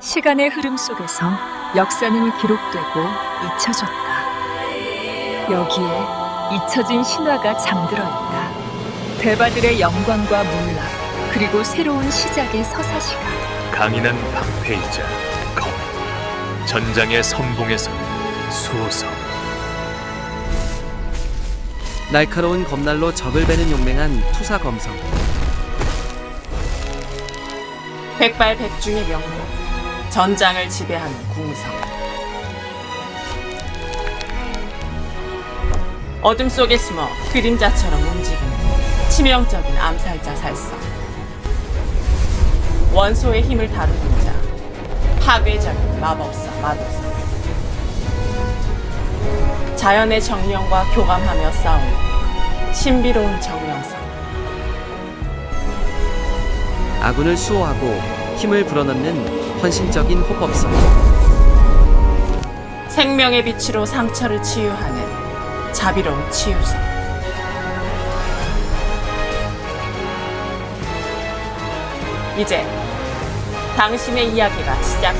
시간의 흐름 속에서 역사는 기록되고 잊혀졌다. 여기에 잊혀진 신화가 잠들어 있다. 대바들의 영광과 문락, 그리고 새로운 시작의 서사시가 강인한 방패이자 검 전장의 선봉에서 수호성 날카로운 검날로 적을 베는 용맹한 투사 검성 백발백중의 명로 전장을 지배하는 궁성. 어둠 속에 숨어 그림자처럼 움직이는 치명적인 암살자 살성 원소의 힘을 다루는 자 파괴적인 마법사 마도사. 자연의 정령과 교감하며 싸우는 신비로운 정령사 아군을 수호하고 힘을 불어넣는 헌신적인 호법성 생명의 빛으로 상처를 치유하는 자비로운 치유사. 이제 당신의 이야기가 시간.